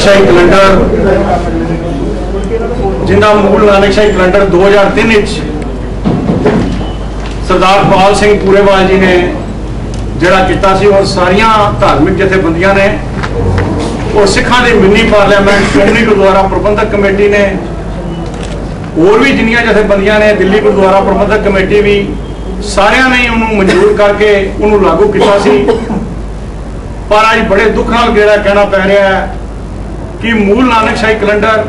ਨਾਨਕਸ਼ਾਹੀ calendar ਜਿੰਦਾ ਮੂਲ ਨਾਨਕਸ਼ਾਹੀ calendar 2003 ਵਿੱਚ ਸਰਦਾਰ ਪਾਲ ਸਿੰਘ ਪੂਰੇਵਾਲ ਜੀ ਨੇ ਜਿਹੜਾ ਕੀਤਾ ਸੀ ਔਰ ਸਾਰੀਆਂ ਧਾਰਮਿਕ ਜਥੇਬੰਦੀਆਂ ਨੇ ਔਰ ਸਿੱਖਾਂ ਦੇ mini parliament Shiromani Gurdwara Parbandhak committee ਨੇ, ਹੋਰ ਵੀ ਜਿੰਨੀਆਂ ਜਥੇਬੰਦੀਆਂ ਨੇ, ਦਿੱਲੀ ਗੁਰਦੁਆਰਾ ਪ੍ਰਬੰਧਕ ਕਮੇਟੀ ਵੀ, ਸਾਰਿਆਂ ਨੇ ਉਹਨੂੰ ਮਨਜ਼ੂਰ ਕਰਕੇ ਉਹਨੂੰ ਲਾਗੂ ਕੀਤਾ ਸੀ। ਪਰ ਅੱਜ ਬੜੇ ਦੁੱਖ ਨਾਲ ਜਿਹੜਾ ਕਹਿਣਾ ਪੈ ਰਿਹਾ ਹੈ। ਕਿ ਮੂਲ ਨਾਨਕ ਸ਼ਾਹੀ ਕੈਲੰਡਰ,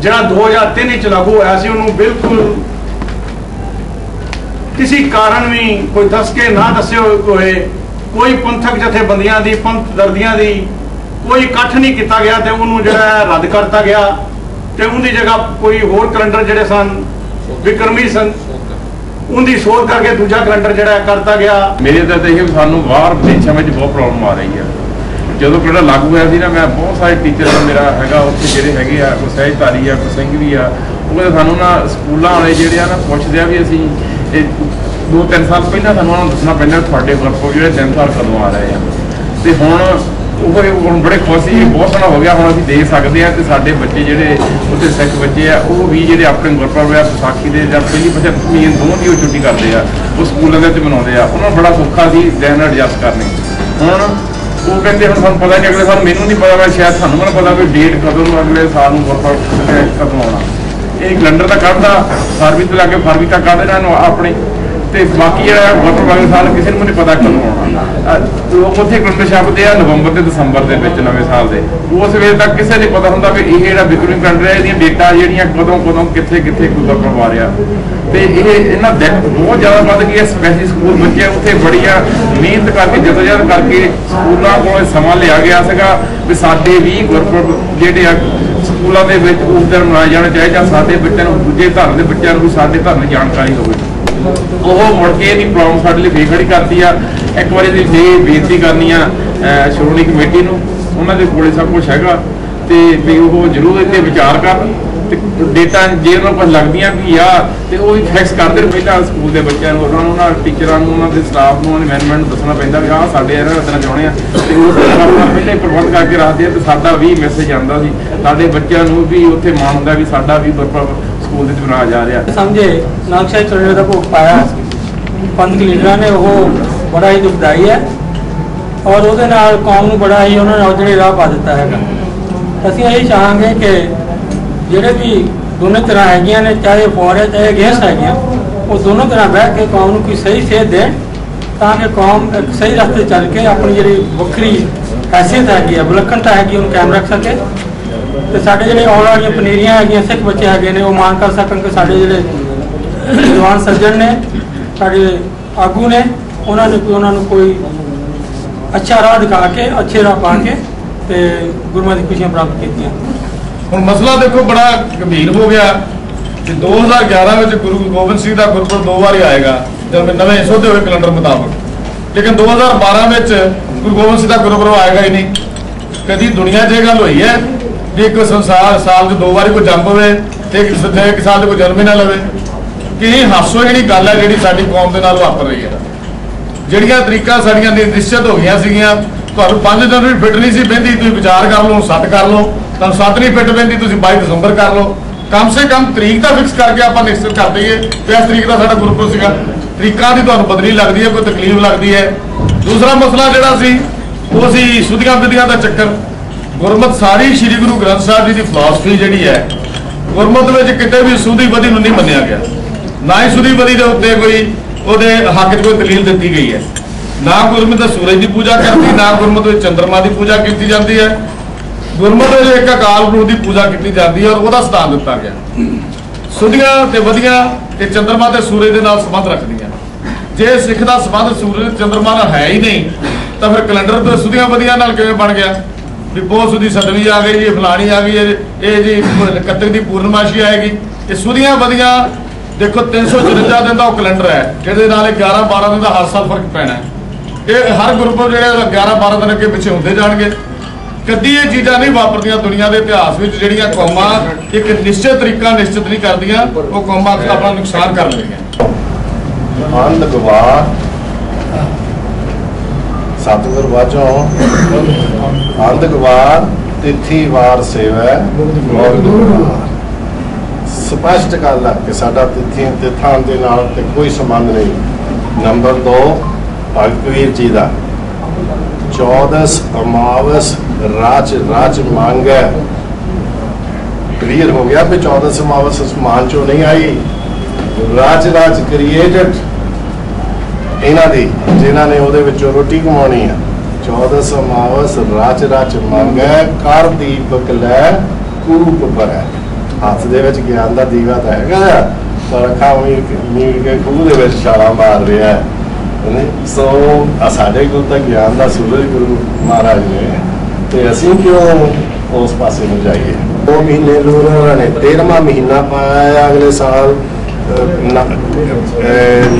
ਜਿਹੜਾ 2003 ਵਿੱਚ ਲਾਗੂ ਹੋਇਆ ਸੀ, ਉਹਨੂੰ ਬਿਲਕੁਲ ਕਿਸੇ ਕਾਰਨ ਵੀ ਕੋਈ ਦੱਸ ਕੇ ਨਾ ਦੱਸੇ ਹੋਏ, ਕੋਈ ਪੰਥਕ ਜਥੇਬੰਦੀਆਂ ਦੀ, ਪੰਥ ਦਰਦੀਆਂ ਦੀ ਕੋਈ ਇਕੱਠ ਨਹੀਂ ਕੀਤਾ ਗਿਆ ਤੇ ਉਹਨੂੰ ਜਿਹੜਾ ਰੱਦ ਕਰਤਾ ਗਿਆ ਤੇ ਉਹਦੀ ਜਗ੍ਹਾ ਕੋਈ ਹੋਰ ਕੈਲੰਡਰ ਜਿਹੜੇ ਸਨ, ਵਿਕਰਮੀ ਸਨ, ਉਹਦੀ ਸੋਧ ਕਰਕੇ ਦੂਜਾ ਕੈਲੰਡਰ ਜਿਹੜਾ ਕਰਤਾ ਗਿਆ। ਮੇਰੇ ਤਾਂ ਇਹ ਸਾਨੂੰ ਬਾਹਰ ਵਿਦੇਸ਼ਾਂ ਵਿੱਚ ਬਹੁਤ ਪ੍ਰੋਬਲਮ ਆ ਰਹੀ ਹੈ ਜਦੋਂ ਕਿਹੜਾ ਲਾਗੂ ਹੋਇਆ ਸੀ ਨਾ, ਮੈਂ ਬਹੁਤ ਸਾਰੇ ਟੀਚਰ ਮੇਰਾ ਹੈਗਾ, ਉੱਥੇ ਜਿਹੜੇ ਹੈਗੇ ਆ, ਕੋਈ ਸਹਿਜਧਾਰੀ ਆ, ਕੋਈ ਸਿੰਘ ਵੀ ਆ, ਉਹ ਕਹਿੰਦੇ ਸਾਨੂੰ ਨਾ ਸਕੂਲਾਂ ਵਾਲੇ ਜਿਹੜੇ ਆ ਨਾ ਪੁੱਛਦੇ ਆ ਵੀ ਅਸੀਂ ਇਹ ਦੋ ਤਿੰਨ ਸਾਲ ਪਹਿਲਾਂ ਸਾਨੂੰ ਉਹਨਾਂ ਨੂੰ ਦੱਸਣਾ ਪੈਂਦਾ ਵੀ ਤੁਹਾਡੇ ਗਰੁੱਪ ਜਿਹੜੇ ਦਿਨ ਸਾਲ ਕਦੋਂ ਆ ਰਹੇ ਆ। ਤੇ ਹੁਣ ਉਹ ਹੁਣ ਬੜੇ ਖੁਸ਼ ਸੀ, ਬਹੁਤ ਸੋਹਣਾ ਹੋ ਗਿਆ, ਹੁਣ ਅਸੀਂ ਦੇਖ ਸਕਦੇ ਆ ਤੇ ਸਾਡੇ ਬੱਚੇ ਜਿਹੜੇ ਉੱਥੇ ਸਿੱਖ ਬੱਚੇ ਆ, ਉਹ ਵੀ ਜਿਹੜੇ ਆਪਣੇ ਗੁਰਪੁਰਬ ਆ, ਵਿਸਾਖੀ ਦੇ ਜਾਂ ਪਹਿਲੀ ਬੱਚੇ ਮੀਨ ਦੋਵਾਂ ਦੀ ਉਹ ਛੁੱਟੀ ਕਰਦੇ ਆ, ਉਹ ਸਕੂਲਾਂ ਦੇ ਵਿੱਚ ਮਨਾਉਂਦੇ ਆ। ਉਹਨਾਂ ਨੂੰ ਬੜਾ ਸੌਖਾ ਸੀ, ਦਿਨ ਐਡਜਸਟ ਕਰਨੇ। ਹੁਣ ਉਹ ਕਹਿੰਦੇ ਹੁਣ ਸਾਨੂੰ ਪਤਾ ਨਹੀਂ ਅਗਲੇ ਸਾਲ ਮੈਨੂੰ ਨਹੀਂ ਪਤਾ, ਮੈਂ ਸ਼ਾਇਦ ਸਾਨੂੰ ਮੈਨੂੰ ਪਤਾ ਵੀ ਡੇਟ ਕਦੋਂ ਨੂੰ ਅਗਲੇ ਸਾਲ ਨੂੰ ਗੁਰਪੁਰਬ ਤੇ ਕਦੋਂ ਆਉਣਾ। ਇਹ ਕੈਲੰਡਰ ਦਾ ਕੱਢਦਾ ਫਰਵਰੀ ਤੋਂ ਲਾ ਕੇ ਫਰਵਰੀ ਤੱਕ ਕੱਢ ਇਹਨਾਂ ਨੂੰ ਆਪਣੇ। ਤੇ ਬਾਕੀ ਜਿਹੜਾ ਗੁਰਪੁਰਬ ਅਗਲੇ ਸਾਲ, ਕਿਸੇ ਨੂੰ ਨਹੀਂ ਪਤਾ ਕਦੋਂ। ਆਉਣਾ ਉੱਥੇ ਕੈਲੰਡਰ ਛਾਪਦੇ ਆ, ਨਵੰਬਰ ਤੇ ਦਸੰਬਰ ਦੇ ਵਿੱਚ, ਨਵੇਂ ਸਾਲ ਦੇ। ਉਸ ਵੇਲੇ ਤੱਕ ਕਿਸੇ ਨਹੀਂ ਪਤਾ ਹੁੰਦਾ ਵੀ ਇਹ ਜਿਹੜਾ ਵਿਕਰਮੀ ਕੈਲੰਡਰ ਹੈ ਇਹਦੀਆਂ ਡੇਟਾ ਜਿਹੜੀਆਂ ਕਦੋਂ ਕਦੋਂ, ਕਿੱਥੇ ਕਿੱਥੇ ਗੁਰਪੁਰਬ ਆ ਰਿਹਾ ਤੇ ਇਹ ਇਹਨਾਂ ਦਿੱਕਤ ਬਹੁਤ ਜ਼ਿਆਦਾ ਵੱਧ ਗਈ ਹੈ ਸਪੈਸ਼ਲੀ ਸਕੂਲ ਬੱਚੇ ਉੱਥੇ ਬੜੀਆਂ ਮਿਹਨਤ ਕਰਕੇ ਜਦੋਜਹਿਦ ਕਰਕੇ ਸਕੂਲਾਂ ਕੋਲ ਸਮਾਂ ਲਿਆ ਗਿਆ ਸੀਗਾ ਵੀ ਸਾਡੇ ਵੀ ਗੁਰਪੁਰਬ ਜਿਹੜੇ ਆ ਸਕੂਲਾਂ ਦੇ ਵਿੱਚ ਉਸ ਦਿਨ ਮਨਾਏ ਜਾਣਾ ਚਾਹੀਦਾ ਸਾਡੇ ਬੱਚਿਆਂ ਨੂੰ ਦੂਜੇ ਧਰਮ ਦੇ ਬੱਚਿਆਂ ਨੂੰ ਵੀ ਸਾਡੇ ਧਰਮ ਦੀ ਜਾਣਕਾਰੀ ਹੋਵੇ। ਉਹ ਮੁੜ ਕੇ ਇਹਦੀ ਪ੍ਰੋਬਲਮ ਸਾਡੇ ਲਈ ਬੇਖੜੀ ਕਰਦੀ ਆ। ਇੱਕ ਵਾਰੀ ਦੀ ਜੇ ਬੇਨਤੀ ਕਰਨੀ ਆ ਸ਼੍ਰੋਮਣੀ ਕਮੇਟੀ ਨੂੰ। ਉਹਨਾਂ ਦੇ ਕੋਲੇ ਸਭ ਕੁਝ ਹੈਗਾ ਤੇ ਵੀ ਉਹ ਜ਼ਰੂਰ ਇੱਥੇ ਵਿਚਾਰ ਕਰਨ। ਡੇਟਾ ਜੇ ਉਹਨਾਂ ਕੋਲ ਲੱਗਦੀਆਂ ਵੀ ਆ, ਤੇ ਉਹ ਹੀ ਫਿਕਸ ਕਰ ਦੇਣ ਪਹਿਲਾਂ ਸਕੂਲ ਦੇ ਬੱਚਿਆਂ ਨੂੰ, ਉਹਨਾਂ ਨੂੰ ਟੀਚਰਾਂ ਨੂੰ, ਉਹਨਾਂ ਦੇ ਸਟਾਫ ਨੂੰ, ਉਹਨਾਂ ਨੂੰ ਦੱਸਣਾ ਪੈਂਦਾ ਵੀ ਆਹ ਸਾਡੇ ਇਹਨਾਂ ਰੱਖਣਾ ਚਾਹੁੰਦੇ ਆ। ਤੇ ਉਹ ਆਪਣਾ ਪਹਿਲਾਂ ਹੀ ਪ੍ਰਬੰਧ ਕਰਕੇ ਰੱਖਦੇ ਆ ਤੇ ਸਾਡਾ ਵੀ ਮੈਸੇਜ ਆਉਂਦਾ ਸੀ। ਸਾਡੇ ਬੱਚਿਆਂ ਨੂੰ ਵੀ ਉੱਥੇ ਮਾਣ ਹੁੰਦਾ ਵੀ ਸਾਡਾ ਵੀ ਸਕੂਲ ਦੇ ਵਿੱਚ ਮਨਾਇਆ ਜਾ ਰਿਹਾ। ਸਮਝੇ? ਨਾਕਸ਼ਾਹੀ ਕੈਲੰਡਰ ਦਾ ਭੋਗ ਪਾਇਆ। ਪੰਥ ਲੀਡਰਾਂ ਨੇ ਉਹ ਬੜਾ ਹੀ ਦੁਖਦਾਈ ਹੈ। ਔਰ ਉਹਦੇ ਨਾਲ ਕੌਮ ਨੂੰ ਬੜਾ ਹੀ ਉਹਨਾਂ ਨੇ ਉਜੜੇ ਰਾਹ ਪਾ ਦਿੱਤਾ ਹੈਗਾ। ਅਸੀਂ ਇਹ ਚਾਹਾਂਗੇ ਕਿ ਜਿਹੜੇ ਵੀ ਦੋਨੇ ਤਰ੍ਹਾਂ ਹੈਗੀਆਂ ਨੇ, ਚਾਹੇ ਫੋਰ ਹੈ, ਚਾਹੇ ਅਗੇਂਸਟ ਹੈਗੀਆਂ, ਉਹ ਦੋਨੋਂ ਤਰ੍ਹਾਂ ਬਹਿ ਕੇ ਕੌਮ ਨੂੰ ਕੋਈ ਸਹੀ ਸੇਧ ਦੇਣ, ਤਾਂ ਕਿ ਕੌਮ ਇੱਕ ਸਹੀ ਰਸਤੇ ਚੱਲ ਕੇ ਆਪਣੀ ਜਿਹੜੀ ਵੱਖਰੀ ਹੈਸੀਅਤ ਹੈਗੀ ਹੈ ਵਿਲੱਖਣਤਾ ਹੈਗੀ, ਉਹਨੂੰ ਕਾਇਮ ਰੱਖ ਸਕੇ। ਤੇ ਸਾਡੇ ਜਿਹੜੇ ਆਉਣ ਵਾਲੀਆਂ ਪਨੀਰੀਆਂ ਹੈਗੀਆਂ, ਸਿੱਖ ਬੱਚੇ ਹੈਗੇ ਨੇ, ਉਹ ਮਾਣ ਕਰ ਸਕਣ ਕਿ ਸਾਡੇ ਜਿਹੜੇ ਜਵਾਨ ਸੱਜਣ ਨੇ, ਸਾਡੇ ਆਗੂ ਨੇ, ਉਹਨਾਂ ਨੇ ਕੋਈ, ਉਹਨਾਂ ਨੂੰ ਕੋਈ ਅੱਛਾ ਰਾਹ ਦਿਖਾ ਕੇ, ਅੱਛੇ ਰਾਹ ਪਾ ਕੇ ਤੇ ਗੁਰਮਤਿ ਦੀ ਖੁਸ਼ੀਆਂ ਪ੍ਰਾਪਤ ਕੀਤੀਆਂ। ਹੁਣ ਮਸਲਾ ਦੇਖੋ ਬੜਾ ਗੰਭੀਰ ਹੋ ਗਿਆ ਕਿ 2011 ਵਿੱਚ ਗੁਰੂ ਗੋਬਿੰਦ ਸਿੰਘ ਦਾ ਗੁਰਪੁਰਬ ਦੋ ਵਾਰੀ ਆਏਗਾ, ਜਦ ਨਵੇਂ ਸੋਧੇ ਹੋਏ ਕੈਲੰਡਰ ਮੁਤਾਬਕ। ਲੇਕਿਨ 2012 ਵਿੱਚ ਗੁਰੂ ਗੋਬਿੰਦ ਸਿੰਘ ਦਾ ਗੁਰਪੁਰਬ ਆਏਗਾ ਹੀ ਨਹੀਂ। ਕਦੀ ਦੁਨੀਆ 'ਚ ਇਹ ਗੱਲ ਹੋਈ ਹੈ ਵੀ ਇੱਕ ਸੰਸਾਰ ਸਾਲ 'ਚ ਦੋ ਵਾਰੀ ਕੋਈ ਜੰਮ ਹੋਵੇ ਤੇ ਇੱਕ ਇੱਕ ਸਾਲ 'ਚ ਕੋਈ ਜਨਮ ਹੀ ਨਾ ਲਵੇ? ਕਿ ਇਹ ਹਾਸੋ ਜਿਹੜੀ ਗੱਲ ਹੈ ਜਿਹੜੀ ਸਾਡੀ ਕੌਮ ਦੇ ਨਾਲ ਵਾਪਰ ਰਹੀ ਹੈ। ਜਿਹੜੀਆਂ ਤਰੀਕਾਂ ਸਾਡੀਆਂ ਨਿਸ਼ਚਿਤ ਹੋ ਗਈਆਂ ਸੀਗੀਆਂ, ਤੁਹਾਨੂੰ 5 ਜਨਵਰੀ ਫਿੱਟ ਨਹੀਂ ਸੀ ਬਹਿੰਦੀ, ਤੁਸੀਂ ਵਿਚਾਰ ਕਰ ਲਓ, ਸੱਟ ਕਰ ਲਓ। ਤੁਹਾਨੂੰ 7 ਨਹੀਂ ਫਿੱਟ ਪੈਂਦੀ, ਤੁਸੀਂ 22 ਦਸੰਬਰ ਕਰ ਲਓ। ਕਮ ਸੇ ਕਮ ਤਰੀਕ ਤਾਂ ਫਿਕਸ ਕਰਕੇ ਆਪਾਂ ਨਿਸ਼ਚਿਤ ਕਰ ਦਈਏ ਕਿ ਇਸ ਤਰੀਕ ਦਾ ਸਾਡਾ ਗੁਰਪੁਰਬ ਸੀਗਾ। ਤਰੀਕਾਂ ਦੀ ਤੁਹਾਨੂੰ ਬਦਲੀ ਲੱਗਦੀ ਹੈ, ਕੋਈ ਤਕਲੀਫ ਲੱਗਦੀ ਹੈ। ਦੂਸਰਾ ਮਸਲਾ ਜਿਹੜਾ ਸੀ, ਉਹ ਸੀ ਸੁਧੀਆਂ ਵਿਧੀਆਂ ਦਾ ਚੱਕਰ। ਗੁਰਮਤ ਸਾਰੀ ਸ੍ਰੀ ਗੁਰੂ ਗ੍ਰੰਥ ਸਾਹਿਬ ਜੀ ਦੀ ਫਿਲਾਸਫੀ ਜਿਹੜੀ ਹੈ, ਗੁਰਮਤ ਵਿੱਚ ਕਿਤੇ ਵੀ ਸੁਧੀ ਬਦੀ ਨੂੰ ਨਹੀਂ ਮੰਨਿਆ ਗਿਆ। ਨਾ ਹੀ ਸੁਧੀ ਬਦੀ ਦੇ ਉੱਤੇ ਕੋਈ ਉਹਦੇ ਹੱਕ 'ਚ ਕੋਈ ਦਲੀਲ ਦਿੱਤੀ ਗਈ ਹੈ। ਨਾ ਗੁਰਮਤ ਦਾ ਸੂਰਜ ਦੀ ਪੂਜਾ ਕਰਦੀ ਨਾ ਗੁਰਮਤ ਵਿੱਚ ਚੰਦਰਮਾ ਦੀ ਪੂਜਾ ਕੀਤੀ ਜਾਂਦੀ ਹੈ। ਗੁਰਮਤ ਵਿੱਚ ਇੱਕ ਅਕਾਲ ਪੁਰਖ ਦੀ ਪੂਜਾ ਕੀਤੀ ਜਾਂਦੀ ਹੈ ਔਰ ਉਹਦਾ ਸਥਾਨ ਦਿੱਤਾ ਗਿਆ। ਸੁਧੀਆਂ ਤੇ ਵਧੀਆਂ ਤੇ ਚੰਦਰਮਾ ਤੇ ਸੂਰਜ ਦੇ ਨਾਲ ਸੰਬੰਧ ਰੱਖਦੀਆਂ। ਜੇ ਸਿੱਖ ਦਾ ਸੰਬੰਧ ਸੂਰਜ ਚੰਦਰਮਾ ਨਾਲ ਹੈ ਹੀ ਨਹੀਂ, ਤਾਂ ਫਿਰ ਕੈਲੰਡਰ ਤੇ ਸੁਧੀਆਂ ਵਧੀਆਂ ਨਾਲ ਕਿਵੇਂ ਬਣ ਗਿਆ? ਵੀ ਬਹੁਤ ਸੁਦੀ ਸਦਵੀ ਆ ਗਈ ਜੀ ਫਲਾਣੀ ਆ ਗਈ, ਇਹ ਜੀ ਕੱਤਕ ਦੀ ਪੂਰਨਮਾਸ਼ੀ ਆਏਗੀ। ਇਹ ਸੁਧੀਆਂ ਵਧੀਆਂ, ਦੇਖੋ 354 ਦਿਨ ਦਾ ਉਹ ਕੈਲੰਡਰ ਹੈ, ਜਿਹਦੇ ਨਾਲ ਇਹ 11 12 ਦਿਨ ਦਾ ਹਰ ਸਾਲ ਫ਼ਰਕ ਪੈਣਾ ਹੈ। ਇਹ ਹਰ ਗੁਰਪੁਰਬ ਜਿਹੜੇ 11 12 ਦਿਨ ਅੱਗੇ ਪਿੱਛੇ ਹੁੰਦੇ ਜਾਣਗੇ। ਕਦੀ ਇਹ ਚੀਜ਼ਾਂ ਨਹੀਂ ਵਾਪਰਦੀਆਂ ਦੁਨੀਆ ਦੇ ਇਤਿਹਾਸ ਵਿੱਚ ਜਿਹੜੀਆਂ ਕੌਮਾਂ ਇੱਕ ਨਿਸ਼ਚਿਤ ਤਰੀਕਾ ਨਿਸ਼ਚਿਤ ਨਹੀਂ ਕਰਦੀਆਂ, ਉਹ ਕੌਮਾਂ ਆਪਣਾ ਨੁਕਸਾਨ ਕਰ ਲੈਂਦੀਆਂ। ਅੰਧ ਸਤਿਗੁਰ ਵਾਜੋਂ ਅੰਧ ਗਵਾਹ ਤਿਥੀਵਾਰ ਸੇਵਾ ਸਪਸ਼ਟ ਗੱਲ ਹੈ ਕਿ ਸਾਡਾ ਤਿਥੀ ਤਿਥਾਂ ਦੇ ਨਾਲ ਤੇ ਕੋਈ ਸੰਬੰਧ ਨਹੀਂ। ਨੰਬਰ 2 ਭਗਤ ਕਬੀਰ ਜੀ ਦਾ। 14 ਅਮਾਵਸ ਰਾਜ ਰਾਜ ਮੰਗੈ ਕਲੀਅਰ ਹੋ ਗਿਆ ਵੀ 14 ਅਮਾਵਸ ਅਸਮਾਨ ਚੋਂ ਨਹੀਂ ਆਈ। ਰਾਜ ਰਾਜ ਕ੍ਰੀਏਟਡ ਇਹਨਾਂ ਦੀ ਜਿਨ੍ਹਾਂ ਨੇ ਉਹਦੇ ਵਿੱਚੋਂ ਰੋਟੀ ਕਮਾਉਣੀ ਆ। 14 ਅਮਾਵਸ ਰਾਜ ਰਾਜ ਮੰਗੈ ਕਰ ਦੀਪਕ ਲੈ ਕੂਪ ਭਰੈ। ਹੱਥ ਦੇ ਵਿੱਚ ਗਿਆਨ ਦਾ ਦੀਵਾ ਤਾਂ ਹੈਗਾ ਆ, ਪਰ ਅੱਖਾਂ ਮੀਰ ਕੇ ਮੀਰ ਖੂਹ ਦੇ ਵਿੱਚ ਛਾਲਾ ਮਾਰ ਰਿਹਾ ਹੈ। ਸੋ ਸਾਡੇ ਕੋਲ ਤਾਂ ਗਿਆਨ ਦਾ ਸੂਰਜ ਗੁਰੂ ਮਹਾਰਾਜ ਨੇ ਤੇ ਅਸੀਂ ਕਿਉਂ ਉਸ ਪਾਸੇ ਨੂੰ ਜਾਈਏ? ਉਹ ਮਹੀਨੇ ਲੂਨਰ ਨੇ 13ਵਾਂ ਮਹੀਨਾ ਪਾਇਆ ਅਗਲੇ ਸਾਲ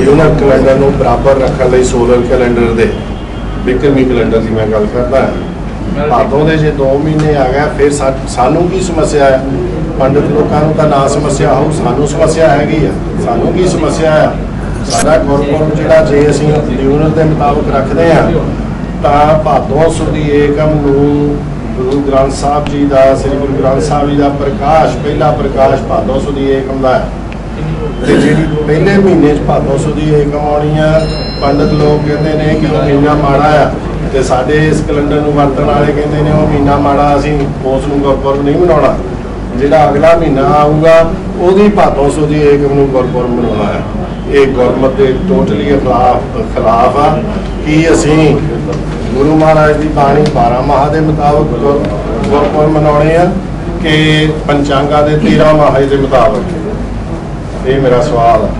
ਲੂਨਰ ਕੈਲੰਡਰ ਨੂੰ ਬਰਾਬਰ ਰੱਖਣ ਲਈ ਸੋਲਰ ਕੈਲੰਡਰ ਦੇ, ਵਿਕਰਮੀ ਕੈਲੰਡਰ ਦੀ ਮੈਂ ਗੱਲ ਕਰਦਾ। ਭਾਦੋਂ ਦੇ ਜੇ 2 ਮਹੀਨੇ ਆ ਗਿਆ, ਫਿਰ ਸਾਨੂੰ ਕੀ ਸਮੱਸਿਆ ਹੈ? ਪੰਡਿਤ ਲੋਕਾਂ ਨੂੰ ਤਾਂ ਨਾ ਸਮੱਸਿਆ ਹੋਊ, ਸਾਨੂੰ ਸਮੱਸਿਆ ਹੈਗੀ ਆ। ਸਾਨੂੰ ਕੀ ਸਮੱਸਿਆ ਆ? ਸਾਡਾ ਗੁਰਪੁਰਬ ਜਿਹੜਾ ਜੇ ਅਸੀਂ ਲਿਊਨਰ ਦੇ ਮੁਤਾਬਕ ਰੱਖਦੇ ਆ ਤਾਂ ਭਾਦੋਂ ਸੁਦੀ ਏਕਮ ਨੂੰ ਗੁਰੂ ਗ੍ਰੰਥ ਸਾਹਿਬ ਜੀ ਦਾ, ਸ੍ਰੀ ਗੁਰੂ ਗ੍ਰੰਥ ਸਾਹਿਬ ਜੀ ਦਾ ਪ੍ਰਕਾਸ਼, ਪਹਿਲਾ ਪ੍ਰਕਾਸ਼ ਭਾਦੋਂ ਸੁਦੀ ਏਕਮ ਦਾ ਹੈ। ਤੇ ਜਿਹੜੀ ਪਹਿਲੇ ਮਹੀਨੇ ਚ ਭਾਦੋਂ ਸੁਦੀ ਏਕਮ ਆਉਣੀ ਆ, ਪੰਡਤ ਲੋਕ ਕਹਿੰਦੇ ਨੇ ਕਿ ਉਹ ਮਹੀਨਾ ਮਾੜਾ ਆ। ਤੇ ਸਾਡੇ ਇਸ ਕੈਲੰਡਰ ਨੂੰ ਵਰਤਣ ਵਾਲੇ ਕਹਿੰਦੇ ਨੇ ਉਹ ਮਹੀਨਾ ਮਾੜਾ, ਅਸੀਂ ਉਸ ਨੂੰ ਗੁਰਪੁਰਬ ਨਹੀਂ ਮਨਾਉਣਾ। ਜਿਹੜਾ ਅਗਲਾ ਮਹੀਨਾ ਆਊਗਾ, ਉਹਦੀ ਭਾਦੋਂ ਸੁਦੀ ਏਕਮ ਨੂੰ ਗੁਰਪੁਰਬ ਮਨਾਉਣਾ ਹੈ। ਇਹ ਗੁਰਮਤ ਦੇ ਟੋਟਲੀ ਖਿਲਾਫ ਖਿਲਾਫ ਆ। ਕਿ ਅਸੀਂ ਗੁਰੂ ਮਹਾਰਾਜ ਦੀ ਬਾਣੀ 12 ਮਾਹ ਦੇ ਮੁਤਾਬਕ ਗੁਰਪੁਰ ਗੁਰਪੁਰਬ ਮਨਾਉਣੇ ਆ ਕਿ ਪੰਚਾਂਗਾਂ ਦੇ 13 ਮਾਹ ਦੇ ਮੁਤਾਬਕ। ਇਹ ਮੇਰਾ ਸਵਾਲ ਹੈ